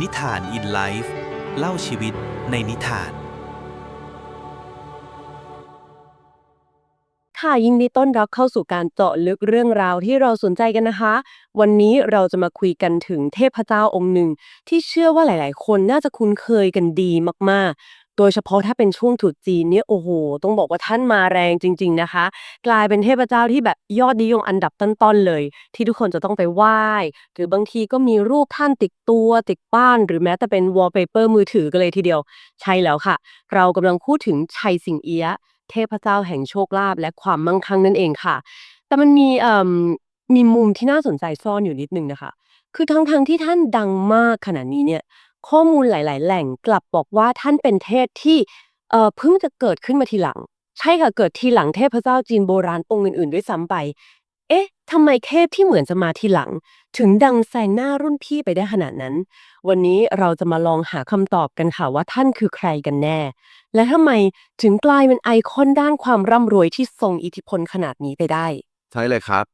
นิทานอินไลฟ์เล่าชีวิตในนิทาน ค่ะยินดีต้อนรับเข้าสู่การเจาะลึกเรื่องราวที่เราสนใจกันนะคะ วันนี้เราจะมาคุยกันถึงเทพเจ้าองค์หนึ่ง ที่เชื่อว่าหลาย ๆ คนน่าจะคุ้นเคยกันดีมาก ๆ โดยเฉพาะถ้าเป็นช่วงตรุษจีนเนี่ยโอ้โห ต้องบอกว่าท่านมาแรงจริง ๆนะคะ กลายเป็นเทพเจ้าที่แบบยอดนิยมอันดับต้นๆเลย ที่ทุกคนจะต้องไปไหว้หรือบางทีก็มีรูปท่านติดตัวติดบ้าน หรือแม้แต่เป็นวอลเปเปอร์มือถือกันเลยทีเดียว ใช่แล้วค่ะ เรากำลังพูดถึงชัยสิงเอียะเทพเจ้าแห่งโชคลาภและความมั่งคั่งนั่นเองค่ะ แต่มันมีเอ่อมีมุมที่น่าสนใจซ่อนอยู่นิดนึงนะคะ คือทั้งๆที่ท่านดังมากขนาดนี้เนี่ย ข้อมูลหลาย ๆ แหล่งกลับบอกว่าท่านเป็นเทพที่เอ่อเพิ่งจะเกิดขึ้นมาทีหลัง ใช่ค่ะเกิดทีหลังเทพเจ้าจีนโบราณองค์อื่น ๆ ด้วยซ้ำไป เอ๊ะทำไมเทพที่เหมือนจะมาทีหลัง ถึงดังแซงหน้ารุ่นพี่ไปได้ขนาดนั้น วันนี้เราจะมาลองหาคำตอบกันค่ะว่าท่านคือใครกันแน่ และทำไมถึงกลายเป็นไอคอนด้านความร่ำรวยที่ทรงอิทธิพลขนาดนี้ไปได้ ใช่เลยครับ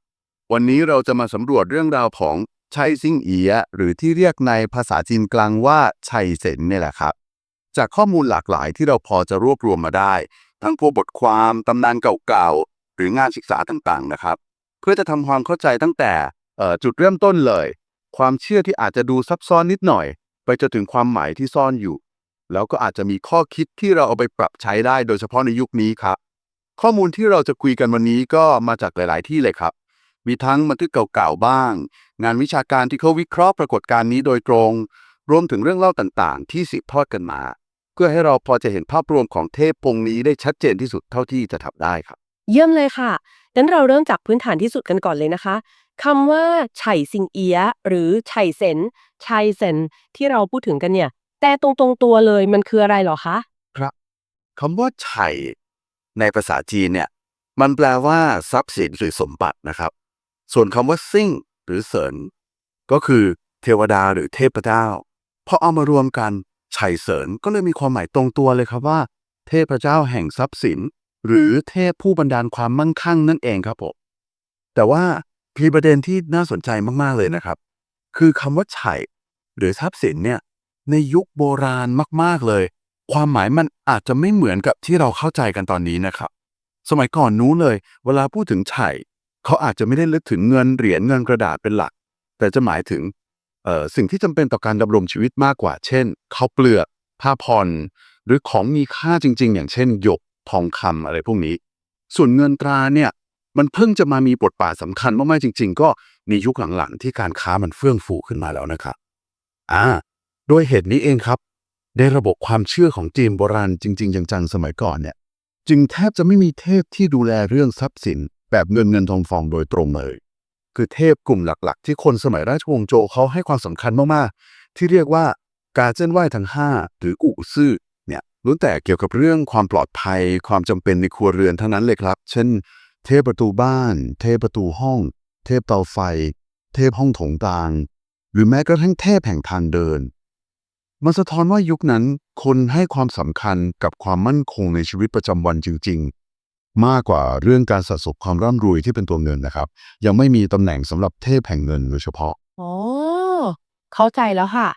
วันนี้เราจะมาสำรวจเรื่องราวของ ชัยซิ่งเอียะหรือที่เรียกในภาษาจีนกลางว่าชัยเซนเนี่ยแหละครับ จากข้อมูลหลากหลายที่เราพอจะรวบรวมมาได้ ทั้งพวกบทความตำนานเก่าๆ หรืองานศึกษาต่างๆนะครับ เพื่อจะทำความเข้าใจตั้งแต่จุดเริ่มต้นเลย ความเชื่อที่อาจจะดูซับซ้อนนิดหน่อย ไปจนถึงความหมายที่ซ่อนอยู่ แล้วก็อาจจะมีข้อคิดที่เราเอาไปปรับใช้ได้โดยเฉพาะในยุคนี้ครับ ข้อมูลที่เราจะคุยกันวันนี้ก็มาจากหลาย ๆ ที่เลยครับ มีทั้งบันทึกเก่าๆบ้าง งานวิชาการที่เขาวิเคราะห์ปรากฏการณ์นี้โดยตรง รวมถึงเรื่องเล่าต่างๆ ที่สืบทอดกันมา เพื่อให้เราพอจะเห็นภาพรวมของเทพองค์นี้ได้ชัดเจนที่สุดเท่าที่จะทำได้ครับ เยี่ยมเลยค่ะงั้นเราเริ่มจากพื้นฐานที่สุดกันก่อนเลยนะคะคำว่าไฉซิงเอียะหรือไฉเซนไฉเซนที่เราพูดถึงกันเนี่ย แต่ตรงๆตัวเลยมันคืออะไรเหรอคะคำว่าไฉในภาษาจีนเนี่ย มันแปลว่า ทรัพย์สินหรือสมบัตินะครับ ส่วนคำว่าซิ่งหรือเสินก็คือเทวดาหรือเทพเจ้าพอเอามารวมกันไฉเสินก็เลยมีความหมายตรงตัวเลยครับว่า เทพเจ้าแห่งทรัพย์สิน หรือเทพผู้บันดาลความมั่งคั่งนั่นเองครับผมแต่ว่ามีประเด็นที่น่าสนใจมากๆเลยนะครับ คือคำว่าไฉหรือทรัพย์สินเนี่ยในยุคโบราณมากๆเลย ความหมายมันอาจจะไม่เหมือนกับที่เราเข้าใจกันตอนนี้นะครับ สมัยก่อนนู้นเลย เวลาพูดถึงไฉ เขาอาจจะไม่ได้ลึกถึงเงินเหรียญเงินกระดาษเป็นหลัก แต่จะหมายถึงสิ่งที่จำเป็นต่อการดำรงชีวิตมากกว่า เช่นข้าวเปลือกผ้าพรหรือของมีค่าจริง ๆ อย่างเช่น หยกทองคำอะไรพวกนี้ ส่วนเงินตราเนี่ยมันเพิ่งจะมามีบทบาทสำคัญมากๆจริง ๆ ก็ในยุคหลังๆที่การค้ามันเฟื่องฟูขึ้นมาแล้วนะครับอ่าโดยเหตุนี้เองครับในระบบความเชื่อของจีนโบราณจริง ๆ จังๆสมัยก่อนเนี่ย จึงแทบจะไม่มีเทพที่ดูแลเรื่องทรัพย์สิน แบบเงินเงินทองฟองโดยตรงเลย คือเทพกลุ่มหลักๆ ที่คนสมัยราชวงศ์โจเขาให้ความสำคัญมากๆ ที่เรียกว่าการเส้นไหว้ทั้ง 5 หรือกู่ซื่อเนี่ยล้วนแต่เกี่ยวกับเรื่องความปลอดภัย ความจำเป็นในครัวเรือนทั้งนั้นเลยครับ เช่น เทพประตูบ้าน เทพประตูห้อง เทพเตาไฟ เทพห้องโถงตาง หรือแม้กระทั่งเทพแห่งทางเดินมันสะท้อนว่ายุคนั้นคนให้ความสำคัญกับความมั่นคงในชีวิตประจำวันจริงๆ มากกว่าเรื่องการสะสมความร่ำรวยที่เป็นตัวเงินนะครับ ยังไม่มีตำแหน่งสำหรับเทพแห่งเงินโดยเฉพาะ อ๋อ เข้าใจแล้วค่ะ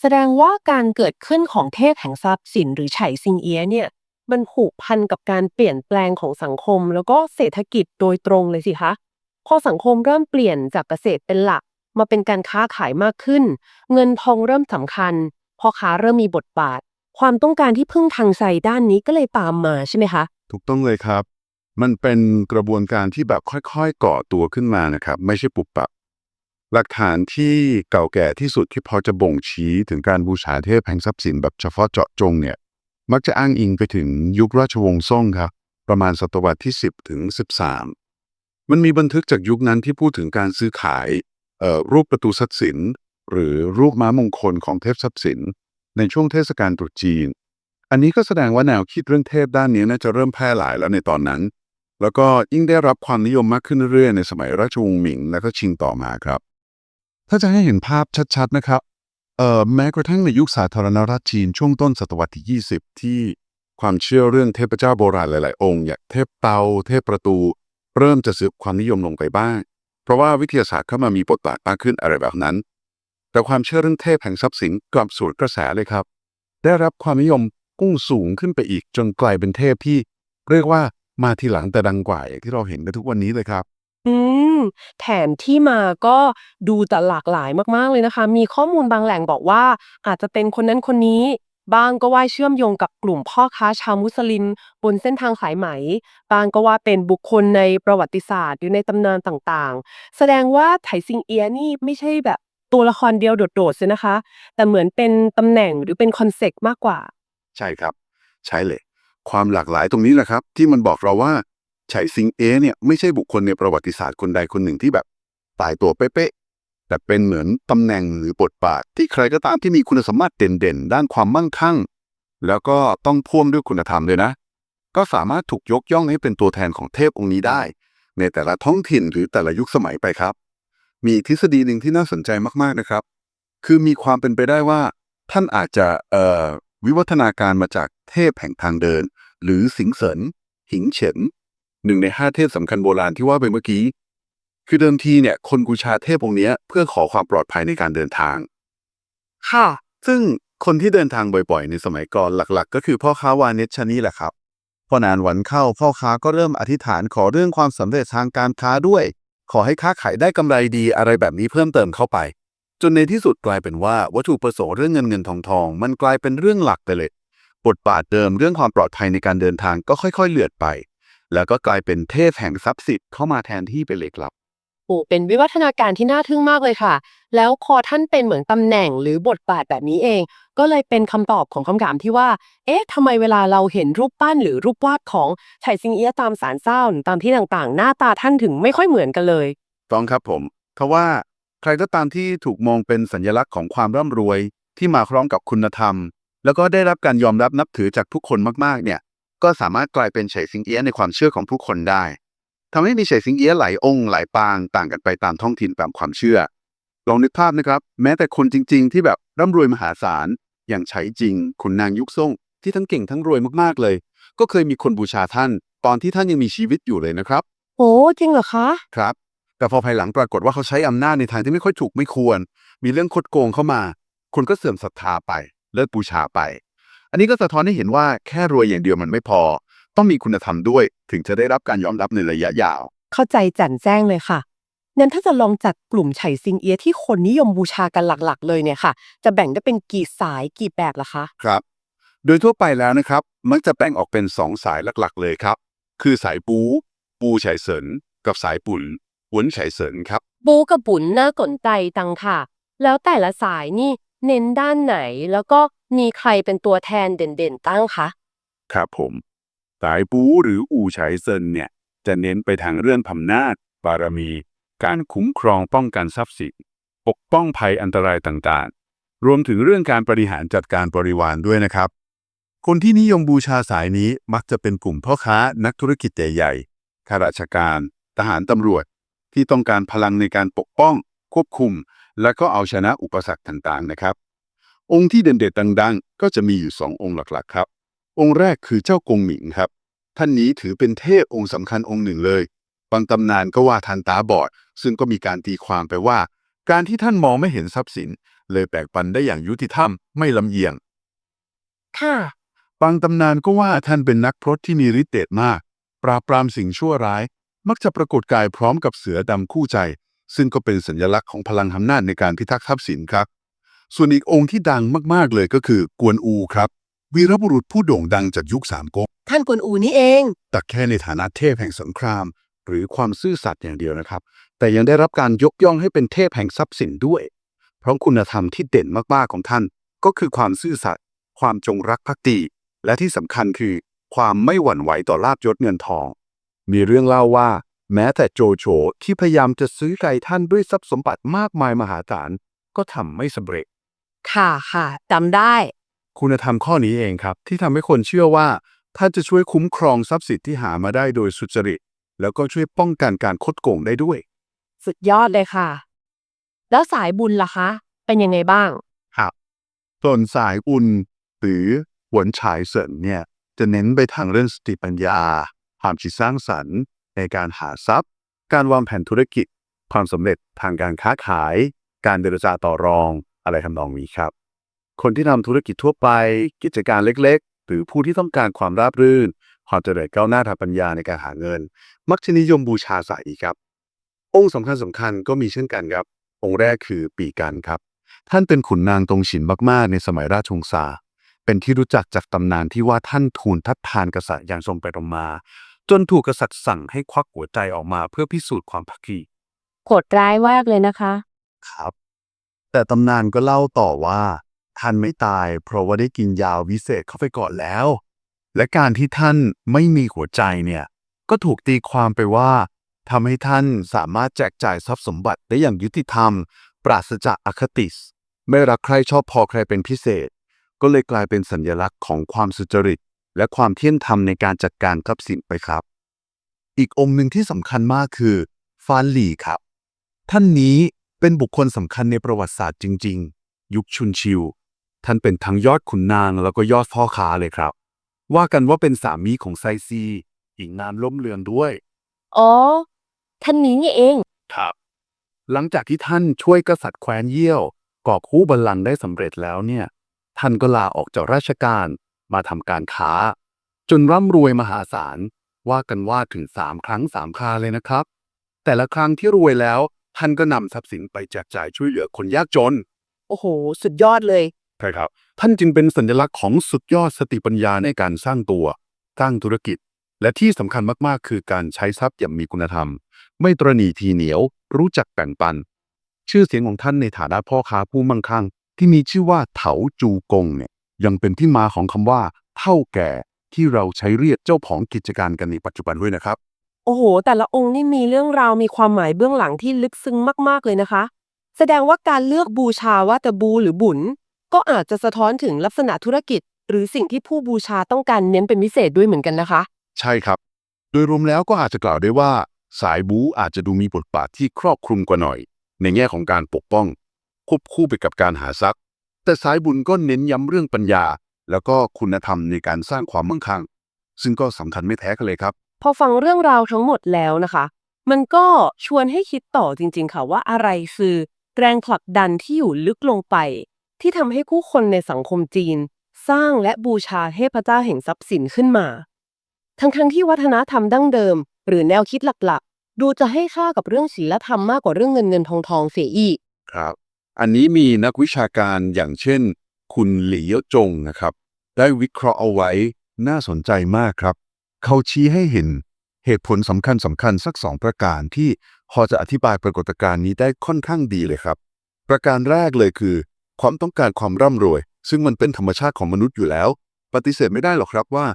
แสดงว่าการเกิดขึ้นของเทพแห่งทรัพย์สินหรือไฉซิงเอียะเนี่ย มันผูกพันกับการเปลี่ยนแปลงของสังคม แล้วก็เศรษฐกิจโดยตรงเลยสิคะพอสังคมเริ่มเปลี่ยนจากเกษตรเป็นหลัก มาเป็นการค้าขายมากขึ้น เงินทองเริ่มสำคัญพ่อค้าเริ่มมีบทบาท ความต้องการที่พึ่งทางใจด้านนี้ก็เลยตามมาใช่ไหมคะ ถูกต้องเลยครับ มันเป็นกระบวนการที่แบบค่อยๆ ก่อตัวขึ้นมานะครับ ไม่ใช่ปุบปับ หลักฐานที่เก่าแก่ที่สุดที่พอจะบ่งชี้ถึงการบูชาเทพแห่งทรัพย์สินแบบเฉพาะเจาะจงเนี่ย มักจะอ้างอิงไปถึงยุคราชวงศ์ซ่งครับ ประมาณศตวรรษที่ 10 ถึง 13 มันมีบันทึกจากยุคนั้นที่พูดถึงการซื้อขายเอ่อรูปประตูทรัพย์สิน หรือรูปม้ามงคลของเทพทรัพย์สิน ในช่วงเทศกาลตรุษจีนอันนี้ก็แสดงว่าแนวคิดเรื่องเทพด้านนี้น่าจะเริ่มแพร่หลายแล้วในตอนนั้น แล้วก็ยิ่งได้รับความนิยมมากขึ้นเรื่อยๆในสมัยราชวงศ์หมิง และก็ชิงต่อมาครับ ถ้าจะให้เห็นภาพชัดๆนะครับเอ่อแม้กระทั่งในยุคสาธารณรัฐจีนช่วงต้นศตวรรษที่ 20 ที่ความเชื่อเรื่องเทพเจ้าโบราณหลาย ๆ องค์อย่างเทพเตา เทพประตู เริ่มจะสื่อมความนิยมลงไปบ้าง เพราะว่าวิทยาศาสตร์เข้ามามีบทบาทมากขึ้นอะไรแบบนั้น แต่ความเชื่อเรื่องเทพแห่งทรัพย์สินกลับสวนกระแสเลยครับ ได้รับความนิยมพุ่งสูงขึ้นไปอีกจนกลายเป็นเทพที่ เรียกว่า มาทีหลังแต่ดังกว่าอย่างที่เราเห็นกันทุกวันนี้เลยครับ อืมแถมที่มาก็ดูจะหลากหลายมากๆเลยนะคะ มีข้อมูลบางแหล่งบอกว่า อาจจะเป็นคนนั้นคนนี้ บางก็ว่าเชื่อมโยงกับกลุ่มพ่อค้าชาวมุสลิม บนเส้นทางสายไหม บางก็ว่าเป็นบุคคลในประวัติศาสตร์ หรือในตำนานต่างๆ แสดงว่าไถซิงเอียะนี่ไม่ใช่แบบตัวละครเดียวโดดๆเลยนะคะ แต่เหมือนเป็นตำแหน่งหรือเป็นคอนเซ็ปต์มากกว่า ใช่ครับ ใช่เลย ความหลากหลายตรงนี้แหละครับ ที่มันบอกเราว่าไฉสิงเอเนี่ยไม่ใช่บุคคลในประวัติศาสตร์คนใดคนหนึ่งที่แบบตายตัวเป๊ะๆแต่เป็นเหมือนตำแหน่งหรือบทบาทที่ใครก็ตามที่มีคุณสมบัติเด่นๆ ด้านความมั่งคั่ง แล้วก็ต้องพ่วงด้วยคุณธรรมด้วยนะ ก็สามารถถูกยกย่องให้เป็นตัวแทนของเทพองค์นี้ได้ ในแต่ละท้องถิ่นหรือแต่ละยุคสมัยไปครับ มีทฤษฎีหนึ่งที่น่าสนใจมากๆนะครับ คือมีความเป็นไปได้ว่า ท่านอาจจะเอ่อ วิวัฒนาการมาจากเทพแห่งทางเดิน หรือสิงเสรินหิงเฉินหนึ่งในห้าเทพสำคัญโบราณที่ว่าไปเมื่อกี้ คือเดิมทีเนี่ยคนบูชาเทพองค์เนี้ยเพื่อขอความปลอดภัยในการเดินทาง ค่ะ ซึ่งคนที่เดินทางบ่อยๆ ในสมัยก่อนหลักๆ ก็คือพ่อค้าวานิชชนี่แหละครับพอนานวันเข้าพ่อค้าก็เริ่มอธิษฐานขอเรื่องความสำเร็จทางการค้าด้วย ขอให้ค้าขายได้กำไรดีอะไรแบบนี้เพิ่มเติมเข้าไป จนในที่สุดกลายเป็นว่าวัตถุประสงค์เรื่องเงินเงินทองทองมันกลายเป็นเรื่องหลักไปเลย บทบาทเดิมเรื่องความปลอดภัยในการเดินทางก็ค่อย ๆ เลือดไป แล้วก็กลายเป็นเทพแห่งทรัพย์สินเข้ามาแทนที่ไปเลยครับ โอ้เป็นวิวัฒนาการที่น่าทึ่งมากเลยค่ะ แล้วพอท่านเป็นเหมือนตำแหน่งหรือบทบาทแบบนี้เอง ก็เลยเป็นคำตอบของคำถามที่ว่า เอ๊ะทำไมเวลาเราเห็นรูปปั้นหรือรูปวาดของไฉซิงเอียะตามศาลเจ้าหรือตามที่ต่างๆ หน้าตาท่านถึงไม่ค่อยเหมือนกันเลย ต้องครับผม เพราะว่า ใครก็ตามที่ถูกมองเป็นสัญลักษณ์ของความร่ำรวยที่มาพร้อมกับคุณธรรม แล้วก็ได้รับการยอมรับนับถือจากทุกคนมากๆ เนี่ย ก็สามารถกลายเป็นเฉยซิงเอียะในความเชื่อของทุกคนได้ทำให้มีเฉยซิงเอียะหลายองค์หลายปางต่างกันไปตามท้องถิ่นตามความเชื่อ ลองนึกภาพนะครับ แม้แต่คนจริง ๆ ที่แบบร่ำรวยมหาศาล อย่างไฉจริงขุนนางยุคซ่งที่ทั้งเก่งทั้งรวยมากๆเลย ก็เคยมีคนบูชาท่าน ตอนที่ท่านยังมีชีวิตอยู่เลยนะครับ โอ้จริงเหรอคะ ครับ แต่พอภายหลังปรากฏว่าเขาใช้อำนาจในทางที่ไม่ค่อยถูกไม่ควร มีเรื่องคดโกงเข้ามา คนก็เสื่อมศรัทธาไปเลิกบูชาไป อันนี้ก็สะท้อนให้เห็นว่าแค่รวยอย่างเดียวมันไม่พอ ต้องมีคุณธรรมด้วย ถึงจะได้รับการยอมรับในระยะยาว เข้าใจแจ่นแจ้งเลยค่ะงั้นถ้าจะลองจัดกลุ่มไฉซิงเอียะที่คนนิยมบูชากันหลักๆ เลยเนี่ยค่ะ จะแบ่งได้เป็นกี่สายกี่แบบล่ะคะครับ โดยทั่วไปแล้วนะครับ มักจะแบ่งออกเป็นสองสายหลักๆ เลยครับ คือสายปู ปูไฉเสินกับสายปุ่น หวนไฉเสินครับ บูกับบุญน่าสนใจตังค่ะ แล้วแต่ละสายนี่เน้นด้านไหนแล้วก็มีใครเป็นตัวแทนเด่นๆตั้งคะ ครับผม สายปูหรืออู่ไฉเซินเนี่ย จะเน้นไปทางเรื่องพำนาจ บารมี การคุ้มครองป้องกันทรัพย์สิน ปกป้องภัยอันตรายต่างๆ รวมถึงเรื่องการบริหารจัดการบริวารด้วยนะครับ คนที่นิยมบูชาสายนี้มักจะเป็นกลุ่มพ่อค้านักธุรกิจใหญ่ๆข้าราชการ ทหารตำรวจ ที่ต้องการพลังในการปกป้อง ควบคุม และก็เอาชนะอุปสรรคต่างๆนะครับ องค์ที่เด่นๆดังๆ ก็จะมีอยู่สององค์หลักๆครับ องค์แรกคือเจ้ากงหมิงครับ ท่านนี้ถือเป็นเทพองค์สำคัญองค์หนึ่งเลยบางตำนานก็ว่าท่านตาบอด ซึ่งก็มีการตีความไปว่า การที่ท่านมองไม่เห็นทรัพย์สิน เลยแบ่งปันได้อย่างยุติธรรมไม่ลำเอียงค่ะบางตำนานก็ว่าท่านเป็นนักพรตที่มีฤทธิ์เดชมาก ปราบปรามสิ่งชั่วร้าย มักจะปรากฏกายพร้อมกับเสือดำคู่ใจ ซึ่งก็เป็นสัญลักษณ์ของพลังอำนาจในการพิทักษ์ทรัพย์สินครับ ส่วนอีกองค์ที่ดังมากๆเลยก็คือกวนอูครับ วีรบุรุษผู้โด่งดังจากยุคสามก๊กท่านกวนอูนี่เอง แต่แค่ในฐานะเทพแห่งสงคราม หรือความซื่อสัตย์อย่างเดียวนะครับ แต่ยังได้รับการยกย่องให้เป็นเทพแห่งทรัพย์สินด้วย เพราะคุณธรรมที่เด่นมากๆของท่าน ก็คือความซื่อสัตย์ความจงรักภักดีและที่สำคัญคือ ความไม่หวั่นไหวต่อลาบยศเงินทอง มีเรื่องเล่าว่า แม้แต่โจโฉที่พยายามจะซื้อไก่ท่านด้วยทรัพย์สมบัติมากมายมหาศาลก็ทำไม่สำเร็จ ค่ะค่ะจำได้ คุณธรรมข้อนี้เองครับ ที่ทำให้คนเชื่อว่า ท่านจะช่วยคุ้มครองทรัพย์สินที่หามาได้โดยสุจริต แล้วก็ช่วยป้องกันการคดโกงได้ด้วย สุดยอดเลยค่ะ แล้วสายบุญล่ะคะ เป็นยังไงบ้าง ครับส่วนสายบุญหรือหวนฉายเสรินเนี่ย จะเน้นไปทางเรื่องสติปัญญา ความคิดสร้างสรรค์ ในการหาทรัพย์ การวางแผนธุรกิจ ความสำเร็จทางการค้าขาย การเจรจาต่อรอง อะไรทำนองนี้ครับ คนที่ทำธุรกิจทั่วไป กิจการเล็กๆ หรือผู้ที่ต้องการความราบรื่น ความเจริญก้าวหน้าทางปัญญาในการหาเงิน มักจะนิยมบูชาสายครับ องค์สำคัญสำคัญก็มีเช่นกันครับ องค์แรกคือปีกันครับ ท่านเป็นขุนนางตรงฉินมากๆ ในสมัยราชวงศ์ซาเป็นที่รู้จักจากตำนานที่ว่าท่านทูลทัดทานกษัตริย์อย่างทรงไปตรงมา จนถูกกษัตริย์สั่งให้ควักหัวใจออกมาเพื่อพิสูจน์ความพักดีโหดร้ายมากเลยนะคะ ครับ แต่ตำนานก็เล่าต่อว่า ท่านไม่ตายเพราะว่าได้กินยาวิเศษเข้าไปก่อนแล้ว และการที่ท่านไม่มีหัวใจเนี่ย ก็ถูกตีความไปว่าทำให้ท่านสามารถแจกจ่ายทรัพย์สมบัติได้อย่างยุติธรรม ปราศจากอคติส ไม่รักใครชอบพอใครเป็นพิเศษ ก็เลยกลายเป็นสัญลักษณ์ของความสุจริต และความเที่ยงธรรมในการจัดการทรัพย์สินไปครับ อีกองค์หนึ่งที่สำคัญมากคือฟานหลี่ครับ ท่านนี้เป็นบุคคลสำคัญในประวัติศาสตร์จริง ๆ ยุคชุนชิว ท่านเป็นทั้งยอดขุนนางแล้วก็ยอดพ่อค้าเลยครับ ว่ากันว่าเป็นสามีของไซซีอีกนามล้มเลือนด้วย อ๋อ ท่านนี้นี่เอง ครับ หลังจากที่ท่านช่วยกษัตริย์แคว้นเยี่ยวก่อคู่บัลลังก์ได้สำเร็จแล้วเนี่ย ท่านก็ลาออกจากราชการ มาทำการค้า จนร่ำรวยมหาศาล ว่ากันว่าถึงสามครั้งสามคราเลยนะครับ แต่ละครั้งที่รวยแล้ว ท่านก็นำทรัพย์สินไปแจกจ่ายช่วยเหลือคนยากจน โอ้โห สุดยอดเลย ใช่ครับ ท่านจึงเป็นสัญลักษณ์ของสุดยอดสติปัญญาในการสร้างตัว สร้างธุรกิจ และที่สำคัญมากๆ คือการใช้ทรัพย์อย่างมีคุณธรรม ไม่ตรณีทีเหนียว รู้จักแบ่งปัน ชื่อเสียงของท่านในฐานะพ่อค้าผู้มั่งคั่งที่มีชื่อว่าเถาจูกงเนี่ย ยังเป็นที่มาของคำว่า เท่าแก่ที่เราใช้เรียกเจ้าของกิจการกันในปัจจุบันด้วยนะครับ โอ้โห แต่ละองค์นี่มีเรื่องราวมีความหมายเบื้องหลังที่ลึกซึ้งมาก ๆ เลยนะคะ แสดงว่าการเลือกบูชาว่าแต่บูหรือบุญก็อาจจะสะท้อนถึงลักษณะธุรกิจ หรือสิ่งที่ผู้บูชาต้องการเน้นเป็นพิเศษด้วยเหมือนกันนะคะ ใช่ครับ โดยรวมแล้วก็อาจจะกล่าวได้ว่า สายบูอาจจะดูมีบทบาทที่ครอบคลุมกว่าหน่อย ในแง่ของการปกป้อง ควบคู่ไปกับการหาทรัพย์ แต่สายบุญก็เน้นย้ำเรื่องปัญญา แล้วก็คุณธรรมในการสร้างความมั่งคั่ง ซึ่งก็สำคัญไม่แพ้กันเลยครับ พอฟังเรื่องราวทั้งหมดแล้วนะคะ มันก็ชวนให้คิดต่อจริง ๆ ค่ะว่าอะไรคือแรงผลักดันที่อยู่ลึกลงไป ที่ทำให้ผู้คนในสังคมจีน สร้างและบูชาเทพเจ้าแห่งทรัพย์สินขึ้นมา ทั้งๆที่วัฒนธรรมดั้งเดิม หรือแนวคิดหลักๆ ดูจะให้ค่ากับเรื่องศีลธรรมมากกว่าเรื่องเงินเงินทองทองเสียอีกครับ อันนี้มีนักวิชาการอย่างเช่น คุณหลี่เยจงนะครับ ได้วิเคราะห์เอาไว้น่าสนใจมากครับ เขาชี้ให้เห็นเหตุผลสำคัญสำคัญสักสองประการที่พอจะอธิบายปรากฏการณ์นี้ได้ค่อนข้างดีเลยครับ ประการแรกเลยคือ ความต้องการความร่ำรวย ซึ่งมันเป็นธรรมชาติของมนุษย์อยู่แล้ว ปฏิเสธไม่ได้หรอกครับว่า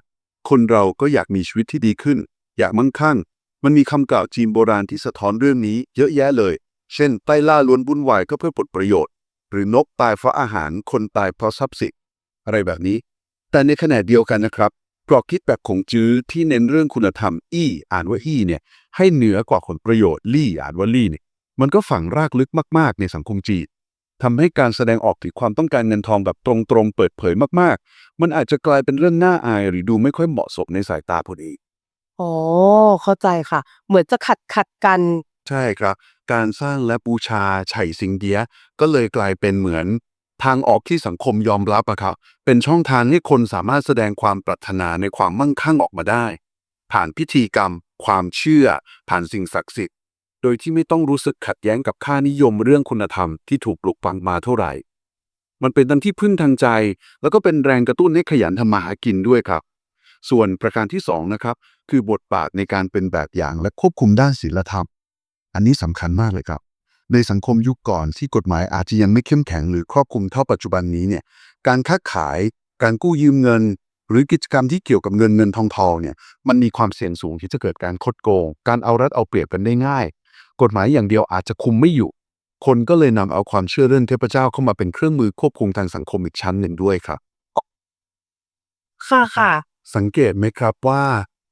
คนเราก็อยากมีชีวิตที่ดีขึ้น อยากมั่งคั่ง มันมีคำกล่าวจีนโบราณที่สะท้อนเรื่องนี้เยอะแยะเลย เช่นไต้ล่าล้วนบุญวายก็เพื่อผลประโยชน์ หรือนกตายเพราะอาหารคนตายเพราะทรัพย์สินอะไรแบบนี้ แต่ในขณะเดียวกันนะครับกรอกคิดแบบของจื้อที่เน้นเรื่องคุณธรรมอี้อ่านว่าอี้เนี่ยให้เหนือกว่าผลประโยชน์ลี่อ่านว่าลี่เนี่ยมันก็ฝังรากลึกมาก ๆ ในสังคมจีนทำให้การแสดงออกถึงความต้องการเงินทองแบบตรงๆ เปิดเผยมากๆ มันอาจจะกลายเป็นเรื่องน่าอาย หรือดูไม่ค่อยเหมาะสมในสายตาผู้อื่นอ๋อเข้าใจค่ะ เหมือนจะขัดขัดกัน ใช่ครับ การสร้างและบูชาไฉสิงเดีย ก็เลยกลายเป็นเหมือนทางออกที่สังคมยอมรับอะครับ เป็นช่องทางให้คนสามารถแสดงความปรารถนาในความมั่งคั่งออกมาได้ ผ่านพิธีกรรม ความเชื่อ ผ่านสิ่งศักดิ์สิทธิ์ โดยที่ไม่ต้องรู้สึกขัดแย้งกับค่านิยมเรื่องคุณธรรมที่ถูกปลุกฝังมาเท่าไหร่ มันเป็นทั้งที่พึ่งทางใจ แล้วก็เป็นแรงกระตุ้นให้ขยันทำมาหากินด้วยครับ ส่วนประการที่สองนะครับคือบทบาทในการเป็นแบบอย่างและควบคุมด้านศีลธรรม อันนี้สำคัญมากเลยครับ ในสังคมยุคก่อนที่กฎหมายอาจจะยังไม่เข้มแข็งหรือครอบคลุมเท่าปัจจุบันนี้เนี่ยการค้าขาย การกู้ยืมเงิน หรือกิจกรรมที่เกี่ยวกับเงินเงินทองทองเนี่ยมันมีความเสี่ยงสูงที่จะเกิดการคดโกง การเอารัดเอาเปรียบกันได้ง่าย กฎหมายอย่างเดียวอาจจะคุมไม่อยู่ คนก็เลยนำเอาความเชื่อเรื่องเทพเจ้าเข้ามาเป็นเครื่องมือควบคุมทางสังคมอีกชั้นหนึ่งด้วยครับค่ะค่ะ สังเกตไหมครับว่า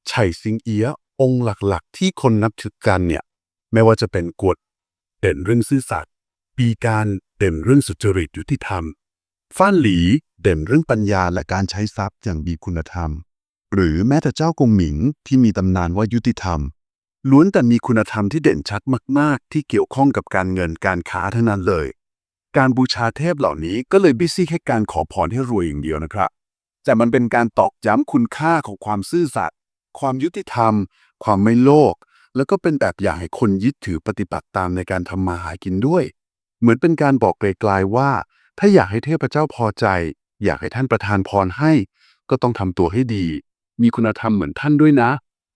ไฉสิงเอียะองค์หลักๆ ที่คนนับถือกันเนี่ย ไม่ว่าจะเป็นกฎเด่นเรื่องซื่อสัตย์ปีการเด่นเรื่องสุจริตยุติธรรม ฟ้านหลีเด่นเรื่องปัญญาและการใช้ทรัพย์อย่างมีคุณธรรม หรือแม้แต่เจ้ากงหมิงที่มีตำนานว่ายุติธรรม ล้วนแต่มีคุณธรรมที่เด่นชัดมาก ๆ ที่เกี่ยวข้องกับการเงินการค้าทั้งนั้นเลย การบูชาเทพเหล่านี้ก็เลยไม่ใช่แค่การขอพรให้รวยอย่างเดียวนะครับ แต่มันเป็นการตอกย้ำคุณค่าของความซื่อสัตย์ความยุติธรรม ความไม่โลภ แล้วก็เป็นแบบอย่างให้คนยึดถือปฏิบัติตามในการทำมาหากินด้วย เหมือนเป็นการบอกไกลๆว่า ถ้าอยากให้เทพเจ้าพอใจ อยากให้ท่านประทานพรให้ ก็ต้องทำตัวให้ดี มีคุณธรรมเหมือนท่านด้วยนะ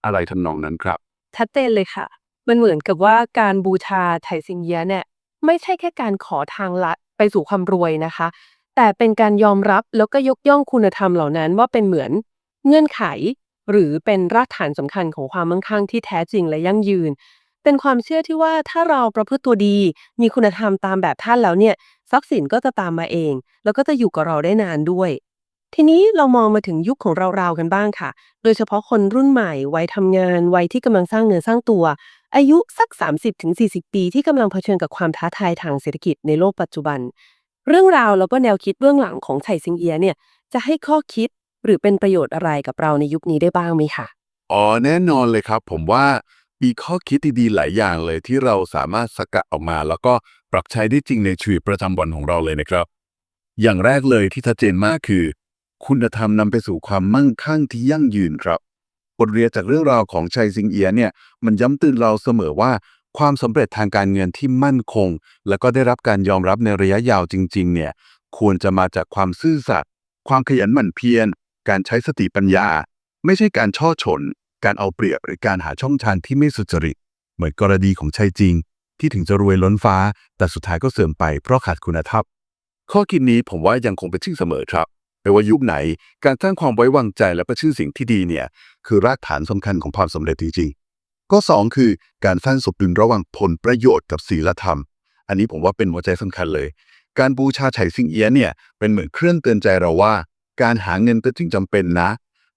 อะไรทำนองนั้นครับ ชัดเจนเลยค่ะ มันเหมือนกับว่าการบูชาไถซิงเยียเนี่ยไม่ใช่แค่การขอทางลัดไปสู่ความรวยนะคะ แต่เป็นการยอมรับแล้วก็ยกย่องคุณธรรมเหล่านั้นว่าเป็นเหมือนเงื่อนไข หรือเป็นรากฐานสำคัญของความมั่งคั่งที่แท้จริงและยั่งยืน เป็นความเชื่อที่ว่าถ้าเราประพฤติตัวดี มีคุณธรรมตามแบบท่านแล้วเนี่ยทรัพย์สินก็จะตามมาเอง แล้วก็จะอยู่กับเราได้นานด้วย ทีนี้เรามองมาถึงยุคของเราๆกันบ้างค่ะ โดยเฉพาะคนรุ่นใหม่วัยทำงานวัยที่กำลังสร้างเนื้อสร้างตัว อายุสัก 30-40 ปีที่กำลังเผชิญกับความท้าทายทางเศรษฐกิจในโลกปัจจุบัน เรื่องราวแล้วก็แนวคิดเบื้องหลังของไฉซิงเอียเนี่ยจะให้ข้อคิด หรือเป็นประโยชน์อะไรกับเราในยุคนี้ได้บ้างไหมคะอ๋อแน่นอนเลยครับ ผมว่ามีข้อคิดดีๆหลายอย่างเลยที่เราสามารถสกัดออกมา แล้วก็ปรับใช้ได้จริงในชีวิตประจำวันของเราเลยนะครับ อย่างแรกเลยที่ชัดเจนมากคือ คุณธรรมนำไปสู่ความมั่งคั่งที่ยั่งยืนครับบทเรียนจากเรื่องราวของชัยซิงเอียเนี่ยมันย้ำเตือนเราเสมอว่าความสำเร็จทางการเงินที่มั่นคง แล้วก็ได้รับการยอมรับในระยะยาวจริง ๆ เนี่ย ควรจะมาจากความซื่อสัตย์ความขยันหมั่นเพียร การใช้สติปัญญา ไม่ใช่การช่อฉนการเอาเปรียบหรือการหาช่องทางที่ไม่สุจริต เหมือนกรณีของชัยจริง ที่ถึงจะรวยล้นฟ้า แต่สุดท้ายก็เสื่อมไปเพราะขาดคุณธรรมข้อคิดนี้ผมว่ายังคงเป็นชื่อเสมอครับไม่ว่ายุคไหน การสร้างความไว้วางใจและประชื่อสิ่งที่ดีเนี่ย คือรากฐานสำคัญของความสำเร็จจริงๆก็สองคือการสร้างสมดุลระหว่างผลประโยชน์กับศีลธรรม อันนี้ผมว่าเป็นหัวใจสำคัญเลย การบูชาไฉซิงเอียเนี่ยเป็นเหมือนเครื่องเตือนใจเราว่า การหาเงินเป็นสิ่งจำเป็นนะ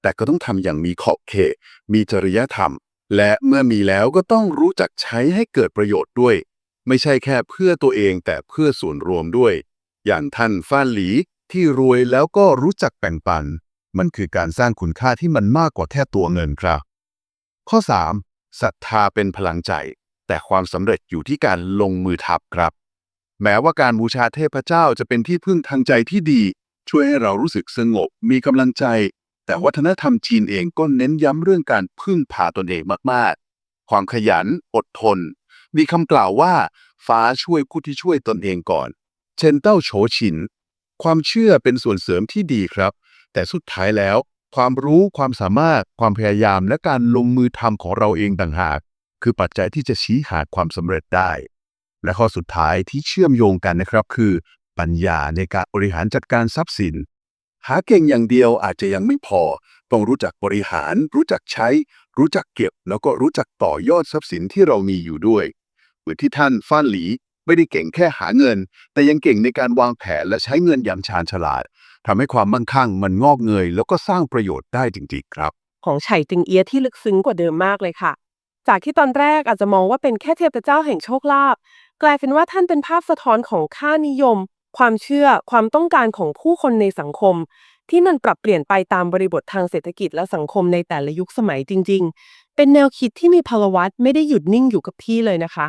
แต่ก็ต้องทำอย่างมีขอบเขต มีจริยธรรม และเมื่อมีแล้วก็ต้องรู้จักใช้ให้เกิดประโยชน์ด้วย ไม่ใช่แค่เพื่อตัวเองแต่เพื่อส่วนรวมด้วย อย่างท่านฟ้านหลีที่รวยแล้วก็รู้จักแบ่งปัน มันคือการสร้างคุณค่าที่มันมากกว่าแค่ตัวเงินครับ ข้อ 3. ศรัทธาเป็นพลังใจ แต่ความสำเร็จอยู่ที่การลงมือทับครับ แม้ว่าการบูชาเทพเจ้าจะเป็นที่พึ่งทางใจที่ดี ช่วยให้เรารู้สึกสงบมีกำลังใจ แต่วัฒนธรรมจีนเองก็เน้นย้ำเรื่องการพึ่งพาตนเองมากๆ ความขยันอดทน มีคำกล่าวว่า ฟ้าช่วยผู้ที่ช่วยตนเองก่อน เช่นเต้าโฉชิน ความเชื่อเป็นส่วนเสริมที่ดีครับ แต่สุดท้ายแล้ว ความรู้ความสามารถ ความพยายามและการลงมือทำของเราเองต่างหาก คือปัจจัยที่จะชี้หาความสำเร็จได้ และข้อสุดท้ายที่เชื่อมโยงกันนะครับคือ ปัญญาในการบริหารจัดการทรัพย์สิน หาเก่งอย่างเดียวอาจจะยังไม่พอ ต้องรู้จักบริหาร รู้จักใช้ รู้จักเก็บ แล้วก็รู้จักต่อยอดทรัพย์สินที่เรามีอยู่ด้วยเหมือนที่ท่านฟ้านหลีไม่ได้เก่งแค่หาเงิน แต่ยังเก่งในการวางแผนและใช้เงินอย่างชาญฉลาดทำให้ความมั่งคั่งมันงอกเงย แล้วก็สร้างประโยชน์ได้จริงๆครับ ของไฉติงเอียที่ลึกซึ้งกว่าเดิมมากเลยค่ะ จากที่ตอนแรกอาจจะมองว่าเป็นแค่เทพเจ้าแห่งโชคลาภกลายเป็นว่าท่านเป็นภาพสะท้อนของค่านิยม ความเชื่อความต้องการของผู้คนในสังคม ที่มันปรับเปลี่ยนไปตามบริบททางเศรษฐกิจและสังคมในแต่ละยุคสมัยจริง ๆ เป็นแนวคิดที่มีพลวัตไม่ได้หยุดนิ่งอยู่กับที่เลยนะคะ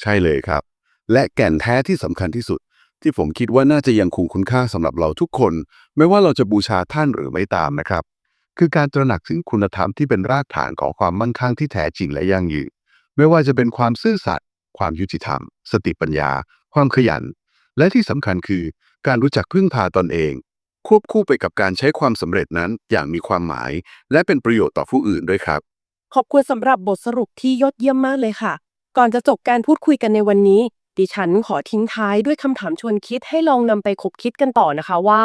ใช่เลยครับ และแก่นแท้ที่สำคัญที่สุด ที่ผมคิดว่าน่าจะยังคงคุณค่าสำหรับเราทุกคน ไม่ว่าเราจะบูชาท่านหรือไม่ตามนะครับ คือการตระหนักถึงคุณธรรมที่เป็นรากฐานของความมั่งคั่งที่แท้จริงและยั่งยืนไม่ว่าจะเป็นความซื่อสัตย์ความยุติธรรม สติปัญญา ความขยัน และที่สำคัญคือการรู้จักพึ่งพาตนเอง ควบคู่ไปกับการใช้ความสำเร็จนั้นอย่างมีความหมาย และเป็นประโยชน์ต่อผู้อื่นด้วยครับ ขอบคุณสำหรับบทสรุปที่ยอดเยี่ยมมากเลยค่ะ ก่อนจะจบการพูดคุยกันในวันนี้ ดิฉันขอทิ้งท้ายด้วยคำถามชวนคิดให้ลองนำไปคบคิดกันต่อนะคะว่า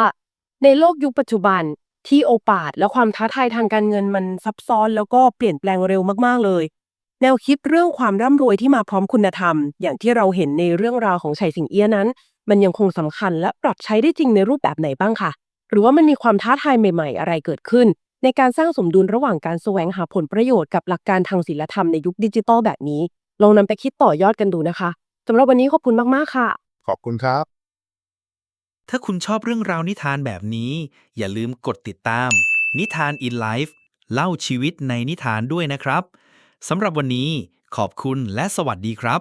ในโลกยุคปัจจุบันที่โอปาดและความท้าทายทางการเงินมันซับซ้อนแล้วก็เปลี่ยนแปลงเร็วมากๆเลย แนวคิดเรื่องความร่ำรวยที่มาพร้อมคุณธรรม อย่างที่เราเห็นในเรื่องราวของไฉสิงเอี้ยนั้น มันยังคงสำคัญและปรับใช้ได้จริงในรูปแบบไหนบ้างค่ะหรือว่ามันมีความท้าทายใหม่ ๆ อะไรเกิดขึ้น ในการสร้างสมดุลระหว่างการแสวงหาผลประโยชน์กับหลักการทางศีลธรรมในยุคดิจิตอลแบบนี้ ลองนำไปคิดต่อยอดกันดูนะคะสำหรับวันนี้ขอบคุณมากๆค่ะ ขอบคุณครับ ถ้าคุณชอบเรื่องราวนิทานแบบนี้ อย่าลืมกดติดตาม นิทาน in life เล่าชีวิตในนิทานด้วยนะครับสำหรับวันนี้ขอบคุณและสวัสดีครับ